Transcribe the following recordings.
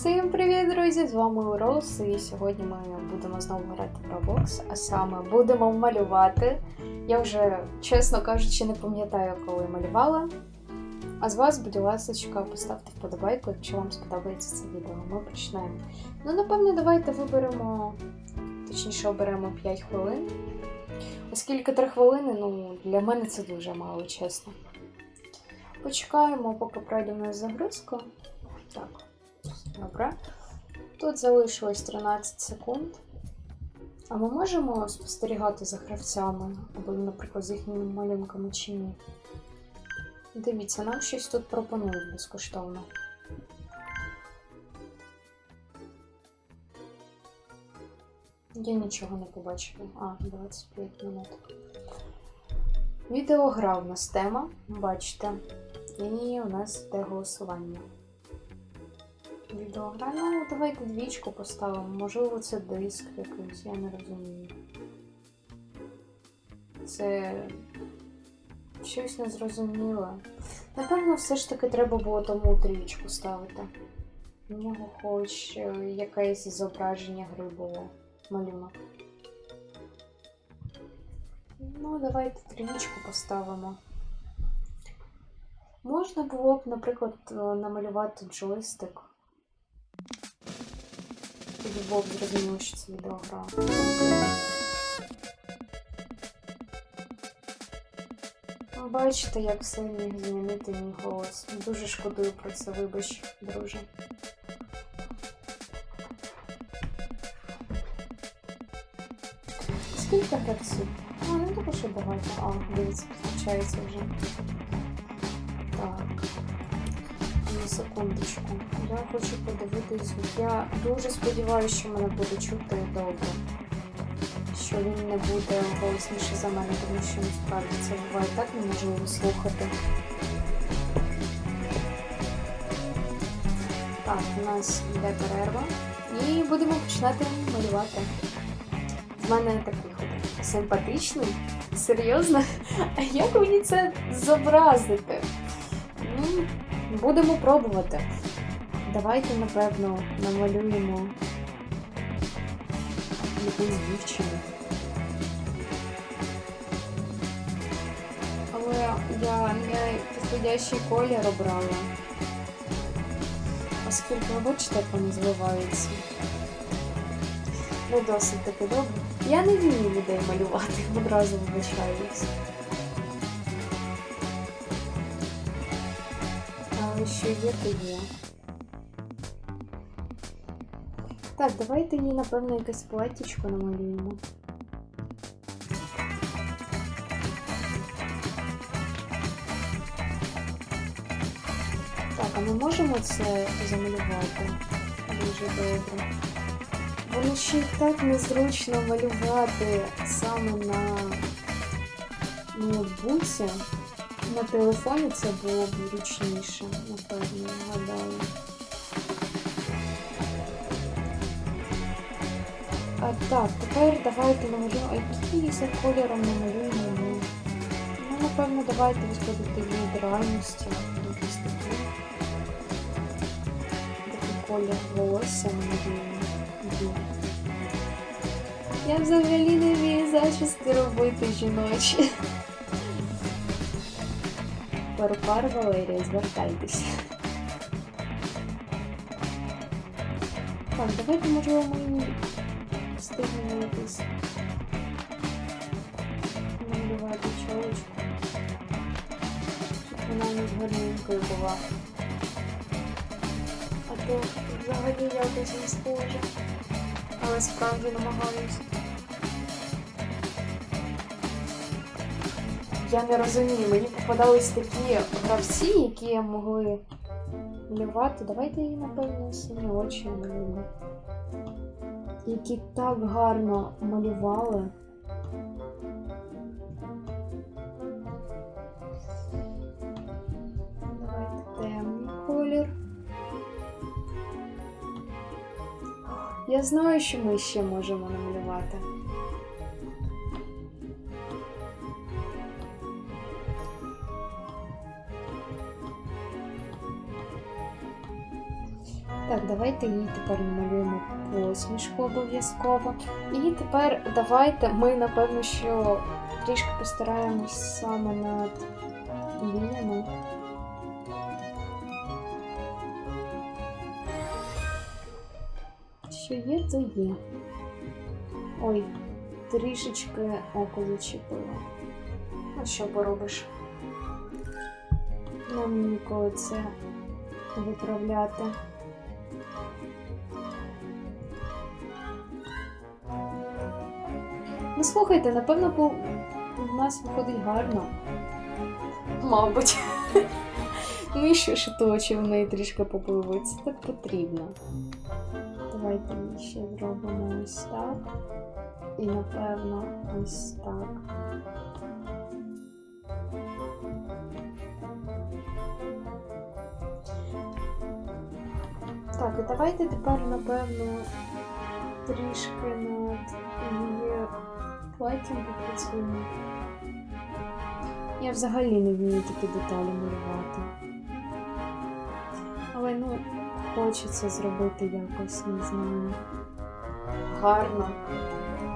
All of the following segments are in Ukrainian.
Всім привіт, друзі! З вами Рос, і сьогодні ми будемо знову грати в Roblox, а саме будемо малювати. Я вже, чесно кажучи, не пам'ятаю, коли малювала. А з вас, будь ласка, поставте вподобайку, якщо вам сподобається це відео. Ми починаємо. Ну, напевно, давайте виберемо, точніше, оберемо 5 хвилин. Оскільки 3 хвилини, ну, для мене це дуже мало, чесно. Почекаємо, поки пройде у нас загрузка. Так. Добре. Тут залишилось 13 секунд. А ми можемо спостерігати за гравцями, або, наприклад, з їхніми малюнками чи ні? Дивіться, нам щось тут пропонують безкоштовно. Я нічого не побачила. А, 25 минут. Відеогра у нас тема, бачите. І у нас йде голосування. Відеогра. Ну, давайте двічку поставимо. Можливо, це диск якийсь, я не розумію. Це щось незрозуміле. Напевно, все ж таки треба було тому трічку ставити. У нього хоч е, якесь зображення гри було. Малюнок. Ну, давайте трічку поставимо. Можна було б, наприклад, е, намалювати джойстик. Тоді було б зрозуміло, що це відеогра. Ну, Бачите, як все міг змінити мій голос. Дуже шкодую про це, вибач, друже. Скільки гравців? А, не дуже що багато. А, дивіться, включається вже. Секундочку. Я хочу подивитись. Я дуже сподіваюся, що мене буде чути добре. Що він не буде голосніше за мене, тому що насправді це буває так неможливо слухати. Так, у нас йде перерва. І будемо починати малювати. В мене такий хоч симпатичний. Серйозно? А як мені це зобразити? Ну, Будемо пробувати. Давайте, напевно, намалюємо якусь дівчину. Але я не підходящий колір обрала. Оскільки ви бачите, як вони зливаються. Не досить таки добре. Я не вмію людей малювати, одразу вибачаюсь. Але що є, то є. Так, давайте їй, напевно, якесь платтячко намалюємо. Так, а ми можемо це замалювати? Дуже добре. Воно ще й так незручно малювати саме на ноутбуці. На телефоні це було б зручніше, напевно, гадаю. А так, тепер давайте намалюємо. А який за кольором намалюємо? Ну, ну, напевно, давайте виходити від реальності. Якийсь такий. Такий колір волосся намалюємо. Я взагалі не вмію зачіски робити жіночі. Перукар Валерія, звертайтеся. Так, давайте, можливо, ми встигнемо якусь намалювати чолочку. Щоб вона не з гарненькою була. А то взагалі якось не схоже. Але справді намагаюся. Я не розумію, мені попадались такі гравці, які могли малювати. Давайте її, напевно, сині очі малюємо. Які так гарно малювали. Давайте темний колір. Я знаю, що ми ще можемо намалювати. Так, давайте їй тепер намалюємо посмішку обов'язково. І тепер давайте ми, напевно, що трішки постараємось саме над віями. Що є, то є. Ой, трішечки око зачепило. А що поробиш? Нам ніколи це виправляти. Ну, слухайте, напевно, по... в нас виходить гарно. Мабуть. Ну і що ж то, чи в неї трішки попливуть? Це так потрібно. Давайте ми ще зробимо ось так. І напевно ось так. Так, і давайте тепер, напевно, трішки над її платтям попрацюємо. Я взагалі не вмію такі деталі малювати. Але ну, хочеться зробити якось, не знаю. Гарно.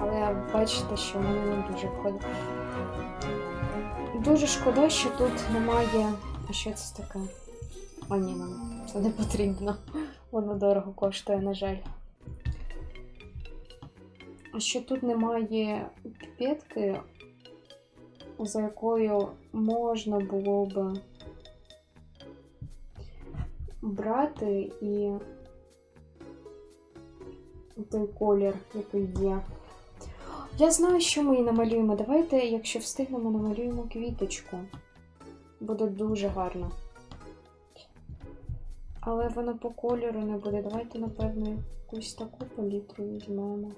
Але бачите, що в мене не дуже входить. Дуже шкода, що тут немає. А що це таке? О, ні, нам це не потрібно. Воно дорого коштує, на жаль. А що тут немає піпетки, за якою можна було б брати і той колір, який є. Я знаю, що ми її намалюємо. Давайте, якщо встигнемо, намалюємо квіточку. Буде дуже гарно. Але воно по кольору не буде. Давайте, напевно, якусь таку палітру візьмемо.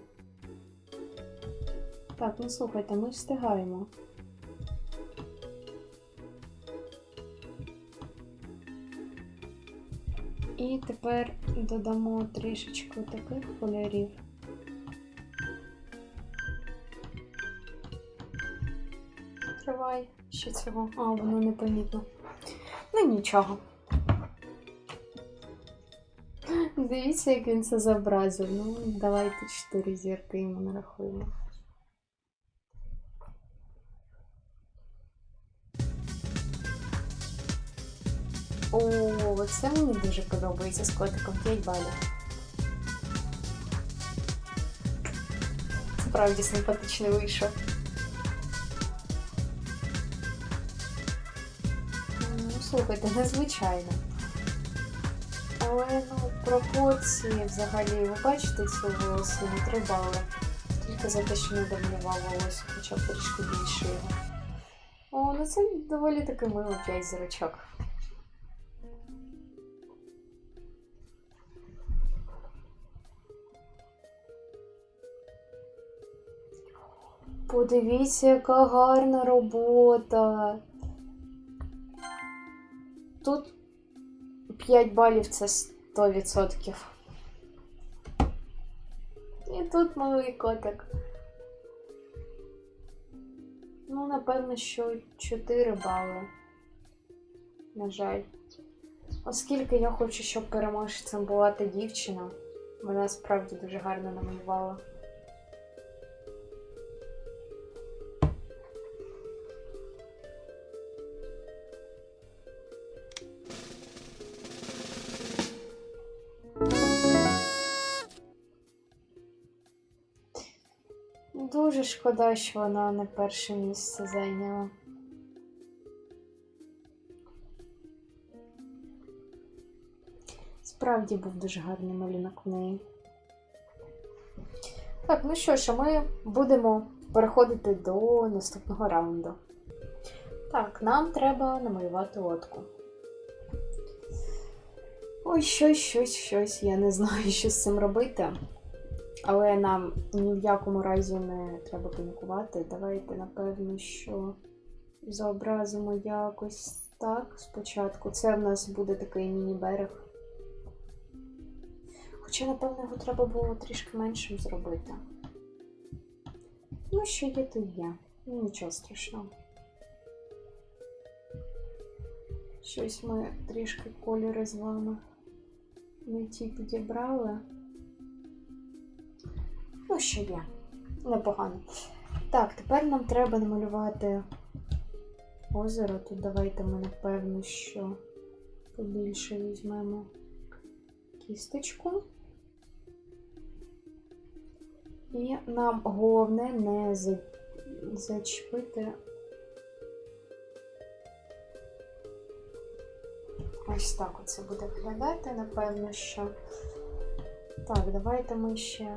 Так, ну слухайте, ми встигаємо. І тепер додамо трішечку таких кольорів. Тривай ще цього. А, воно непомітно. Ну нічого. Дивіться, як він це зобразив. Ну, давайте чотири зірки йому нарахуємо. О, це мені дуже подобається з котиком 5 балів. Справді симпатичний вийшов. Ну, слухайте, незвичайно. Але ну, пропорції взагалі, ви бачите цю волосину 3 бали. Тільки за те, що не домалював волосся, хоча б трішки більше його. О, ну це доволі таки мило 5 зірочок. Подивіться, яка гарна робота. Тут 5 балів це 100%. І тут малий котик. Ну, напевно, що 4 бали. На жаль. Оскільки я хочу, щоб переможцем була та дівчина, вона справді дуже гарно намалювала. Дуже шкода, що вона не перше місце зайняла. Справді був дуже гарний малюнок в неї. Так, ну що ж, а ми будемо переходити до наступного раунду. Так, нам треба намалювати лодку. Ой, щось, щось, щось. Я не знаю, що з цим робити. Але нам ні в якому разі не треба панікувати. Давайте, напевно, що зобразимо якось так спочатку. Це в нас буде такий міні-берег. Хоча, напевно, його треба було трішки меншим зробити. Ну, що є, то є. Ну, Нічого страшного. Щось ми трішки кольори з вами не ті підібрали. Ну, що є. Непогано. Так, тепер нам треба намалювати озеро. Тут давайте ми, напевно, що побільше візьмемо кісточку. І нам головне не за- зачепити ось так оце буде виглядати, напевно, що. Так, давайте ми ще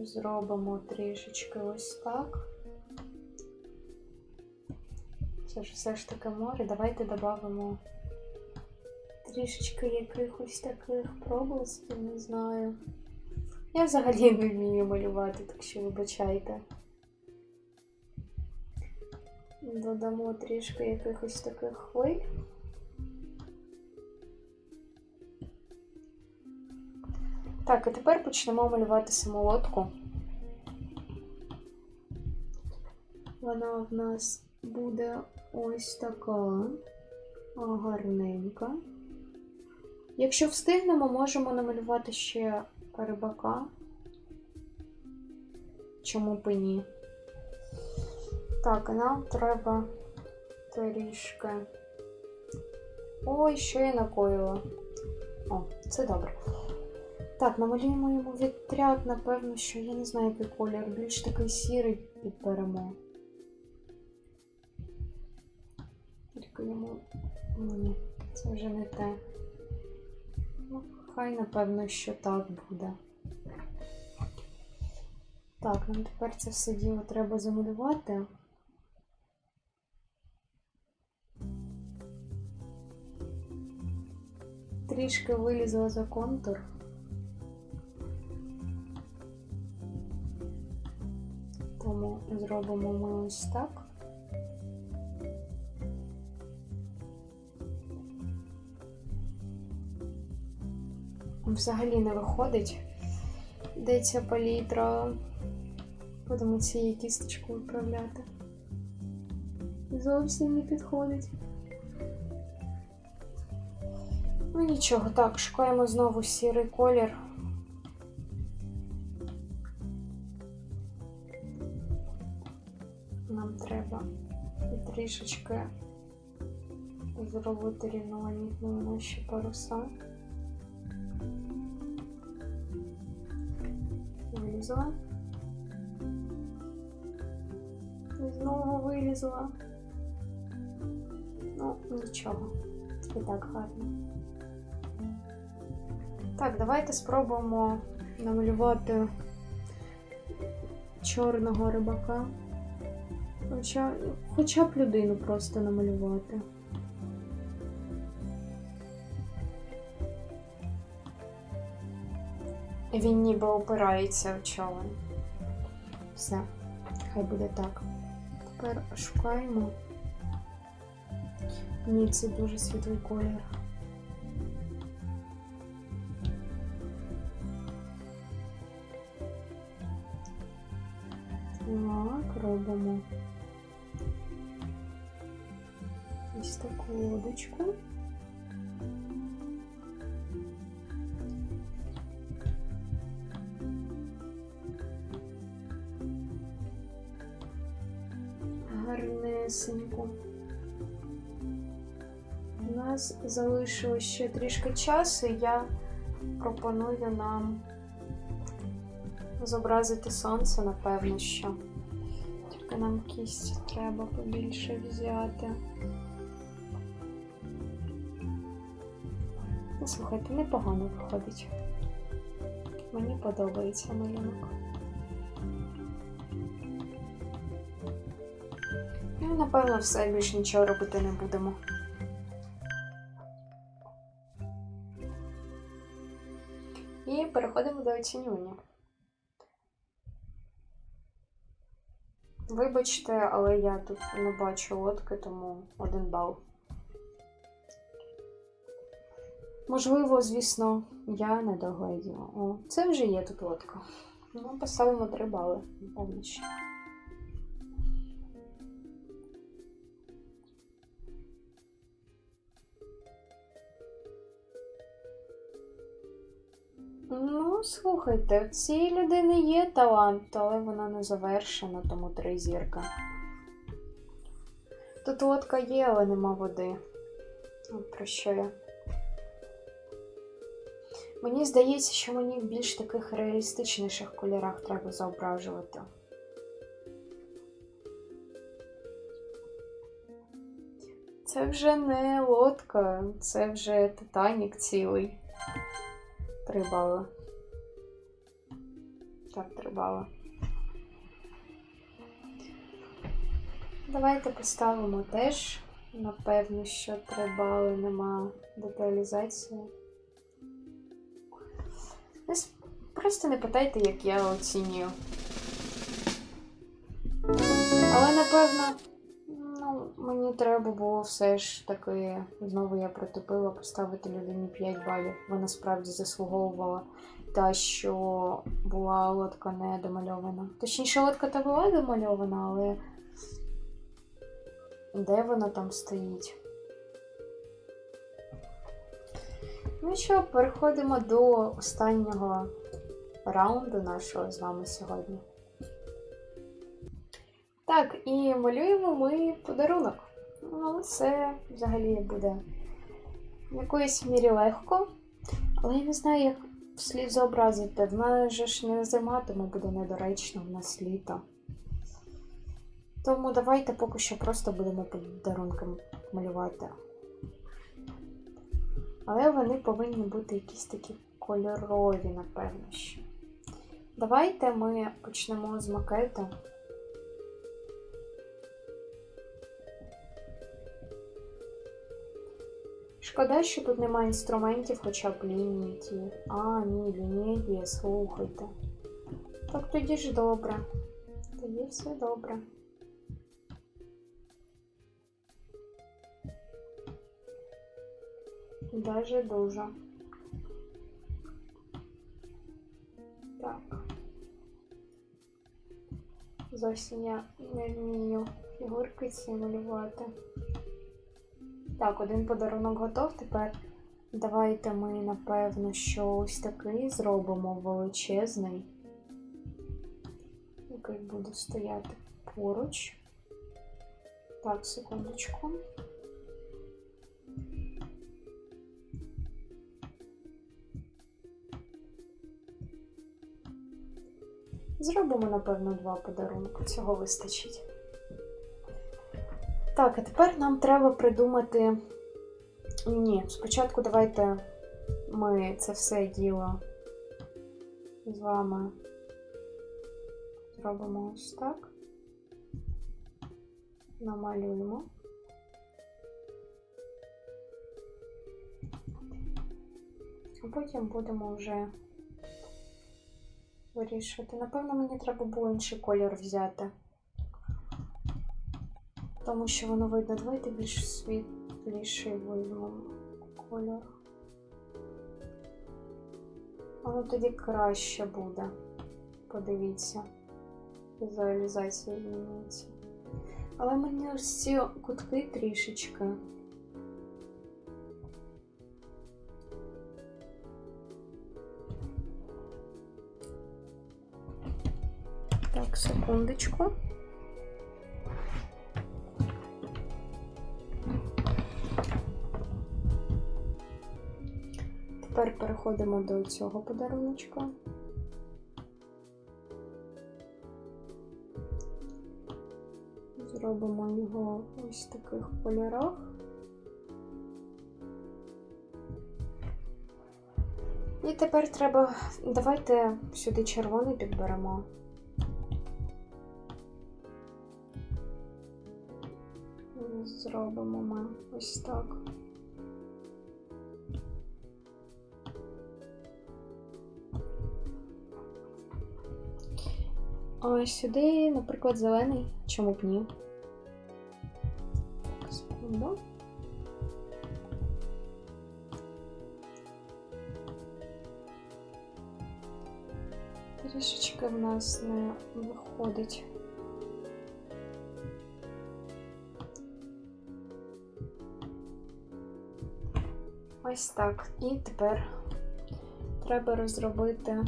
зробимо трішечки ось так. Це ж все ж таки море. Давайте додамо трішечки якихось таких проблисків, не знаю. Я взагалі не вмію малювати, так що вибачайте. Додамо трішки якихось таких хвиль. Так, і тепер почнемо малювати самолодку. Вона в нас буде ось така гарненька. Якщо встигнемо, можемо намалювати ще рибака. Чому б ні? Так, і нам треба трішки. Ой, що я накоїла. О, це добре. Так, намалюємо йому вітряк, напевно, що я не знаю, який колір. Більш такий сірий підберемо. Тільки йому. Ні, це вже не те. Ну, хай, напевно, що так буде. Так, нам тепер це все діло треба замалювати. Трішки вилізла за контур. Тому зробимо ми ось так. Взагалі не виходить. Де ця палітра? Будемо цією кісточкою виправляти. Зовсім не підходить. Ну нічого, так, шукаємо знову сірий колір. Трішечки зробити рівноманітні наші паруса. Вилізла. Знову вилізла. Ну, нічого. І так гарно. Так, давайте спробуємо намалювати чорного рибака. Хоча, хоча б людину просто намалювати. Він ніби опирається в човен. Все, хай буде так. Тепер шукаємо. Ні, це дуже світлий колір. Так, робимо ось таку лодочку. Гарнесенько. У нас залишилось ще трішки часу, я пропоную нам зобразити сонце, напевно, що. Тільки нам кість треба побільше взяти. Слухайте, непогано виходить. Мені подобається малюнок. Ну, напевно, все більш нічого робити не будемо. І переходимо до оцінювання. Вибачте, але я тут не бачу лодки, тому один бал. Можливо, звісно, я не догледіла. О, це вже є тут лодка. Ну, поставимо 3 бали, напевно. Ну, слухайте, в цій людини є талант, але вона не завершена, тому три зірка. Тут лодка є, але нема води. От про що я. Мені здається, що мені в більш таких реалістичніших кольорах треба зображувати. Це вже не лодка, це вже Титанік цілий. Три бали. Так, три бали. Давайте поставимо теж. Напевно, що три бали нема деталізації. С- Просто не питайте, як я оцінюю. Але напевно, ну, мені треба було все ж таки, знову я протупила, поставити людині 5 балів. Вона справді заслуговувала та, що була лодка не домальована. Точніше, лодка та була домальована, але де вона там стоїть? Ну що, переходимо до останнього раунду нашого з вами сьогодні. Так, і малюємо ми подарунок. Ну, це взагалі буде в якоїсь мірі легко, але я не знаю, як вслід зобразити. В нас же ж не зима, тому буде недоречно, в нас літо. Тому давайте поки що просто будемо подарунки малювати. Але вони повинні бути якісь такі кольорові, напевно. що. Давайте ми почнемо з макету. Шкода, що тут немає інструментів, хоча б лінії ті. А, ні, лінії є, слухайте. Так тоді ж добре. Тоді все добре. Даже дуже. Так. Зовсім я не вмію фігурки ці малювати. Так, один подарунок готов. Тепер давайте ми, напевно, що ось такий зробимо величезний, який буде стояти поруч. Так, секундочку. Зробимо, напевно, два подарунки. Цього вистачить. Так, а тепер нам треба придумати. Ні, спочатку давайте ми це все діло з вами зробимо ось так. Намалюємо. А потім будемо вже вирішувати. Напевно, мені треба було інший колір взяти. Тому що воно видно. Давайте більш світліший візьмемо кольор. Воно тоді краще буде. Подивіться. Візуалізація змінюється. Але мені ось ці кутки трішечки. Так, секундочку. Тепер переходимо до цього подаруночка. Зробимо його ось в таких кольорах. І тепер треба. Давайте сюди червоний підберемо. Ось так. А сюди, наприклад, зелений. Чому б ні? Так, секунду. Трішечки в нас не виходить. Ось так. І тепер треба розробити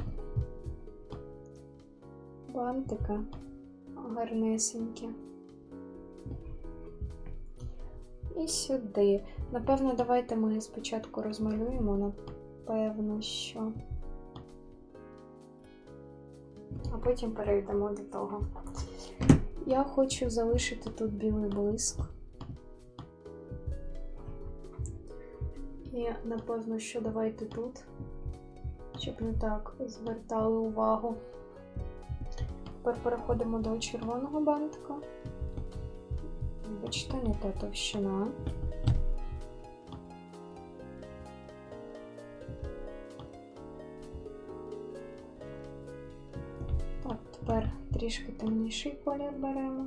бантики гарнесенькі. І сюди. Напевно, давайте ми спочатку розмалюємо, напевно, що. А потім перейдемо до того. Я хочу залишити тут білий блиск. І напевно, що давайте тут, щоб не так звертали увагу. Тепер переходимо до червоного бантика. Бачите, не та товщина. Так, тепер трішки темніший колір беремо.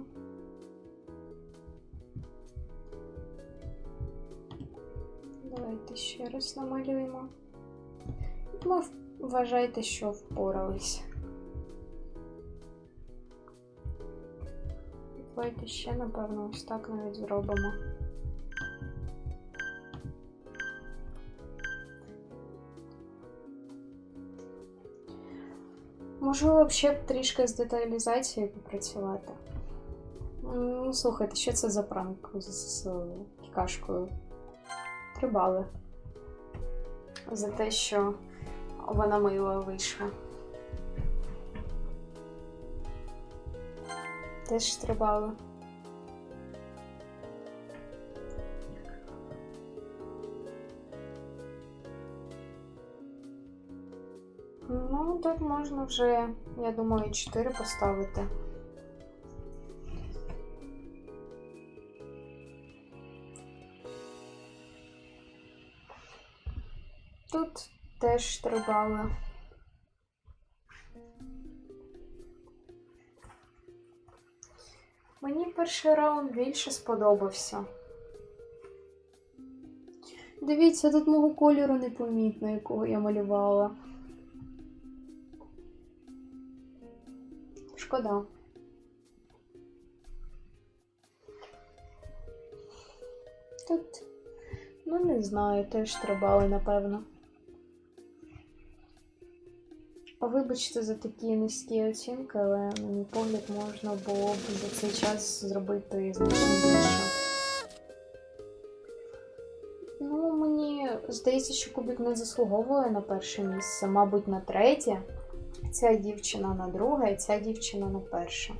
Ще раз намалюємо. Ну, вважайте, що впорались. Давайте ще, напевно, ось так навіть зробимо. Можливо, ще трішки з деталізацією попрацювати. Ну, слухайте, що це за пранк з, з кікашкою? Три бали. За те, що вона мила вийшла. Теж три бали. Ну, тут можна вже, я думаю, 4 поставити. Теж три бали. Мені перший раунд більше сподобався. Дивіться, тут мого кольору непомітно, якого я малювала. Шкода. Тут, ну не знаю, теж трибали, напевно. Вибачте за такі низькі оцінки, але, на мій погляд, можна було б за цей час зробити значно більше. Ну, мені здається, що кубик не заслуговує на перше місце, мабуть, на третє. Ця дівчина на друге, і ця дівчина на перше.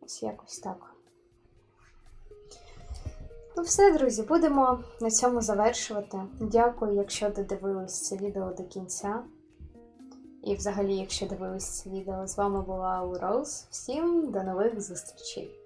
Ось якось так. Ну, все, друзі, будемо на цьому завершувати. Дякую, якщо додивились це відео до кінця. І взагалі, якщо дивились відео, з вами була Роуз. Всім до нових зустрічей!